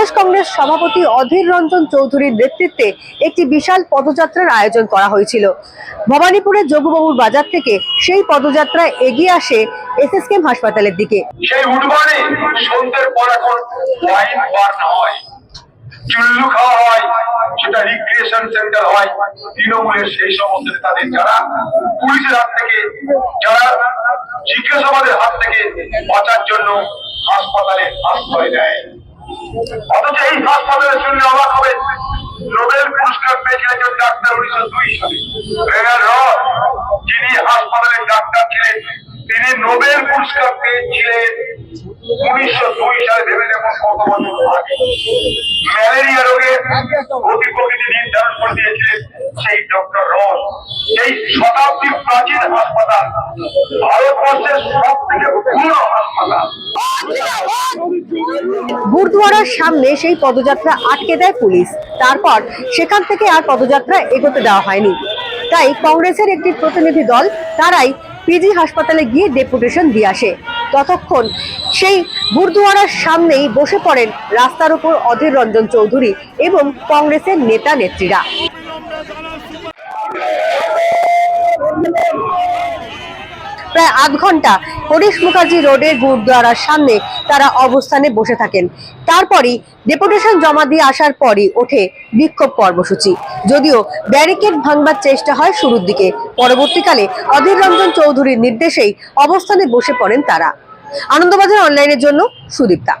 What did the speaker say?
প্রদেশ কংগ্রেস সভাপতি অধীর রঞ্জন চৌধুরীর নেতৃত্বে একটি বিশাল পদযাত্রার আয়োজন করা হয়েছিল। ভবানীপুরের যোগুবাবুর বাজার থেকে সেই পদযাত্রা এগিয়ে আসে এসএসকেএম হাসপাতালের দিকে। চুল্লু খাওয়া হয়, সেটা রিক্রিয়েশন সেন্টার হয়, তৃণমূলের সেই সমস্ত নেতাদের যারা পুলিশের হাত থেকে, যারা জিজ্ঞাসাবাদের হাত থেকে বাঁচার জন্য হাসপাতালে আশ্রয় দেয় অথচ এই হাসপাতালে শুনলে অবাক হবে। নোবেল পুরস্কার পেয়েছিলেন একজন ডাক্তার উনিশশো দুই সালে। যিনি হাসপাতালের ডাক্তার ছিলেন, তিনি নোবেল পুরস্কার পেয়েছিলেন উনিশশো দুই সালে, ভেবে দেখুন কত বছর আগে। ম্যালেরিয়া রোগের গতি প্রকৃতি নির্ধারণ করে দিয়েছিলেন সেই ডক্টর রস এই শতাব্দী প্রাচীন হাসপাতাল ভারতবর্ষের সব থেকে পুরনো হাসপাতাল গুরুদুয়ারার সামনে সেই পদযাত্রা আটকে দেয় পুলিশ। তারপর সেখান থেকে আর পদযাত্রা এগোতে দেওয়া হয়নি। তাই কংগ্রেসের একটি প্রতিনিধি দল তারাই পিজি হাসপাতালে গিয়ে ডেপুটেশন দিয়ে আসে। ততক্ষণ সেই গুরুদুয়ারার সামনেই বসে পড়েন রাস্তার উপর অধীর রঞ্জন চৌধুরী এবং কংগ্রেসের নেতা নেত্রীরা প্রায় আধ ঘণ্টা হরিশ মুখার্জি রোডের গুরুদ্বারার সামনে তারা অবস্থানে বসে থাকেন। তারপরই ডেপুটেশন জমা দিয়ে আসার পরই ওঠে বিক্ষোভ কর্মসূচি। যদিও ব্যারিকেড ভাঙবার চেষ্টা হয় শুরুর দিকে, পরবর্তীকালে অধীর রঞ্জন চৌধুরীর নির্দেশেই অবস্থানে বসে পড়েন তারা। আনন্দবাজার অনলাইনের জন্য সুদীপ্তা।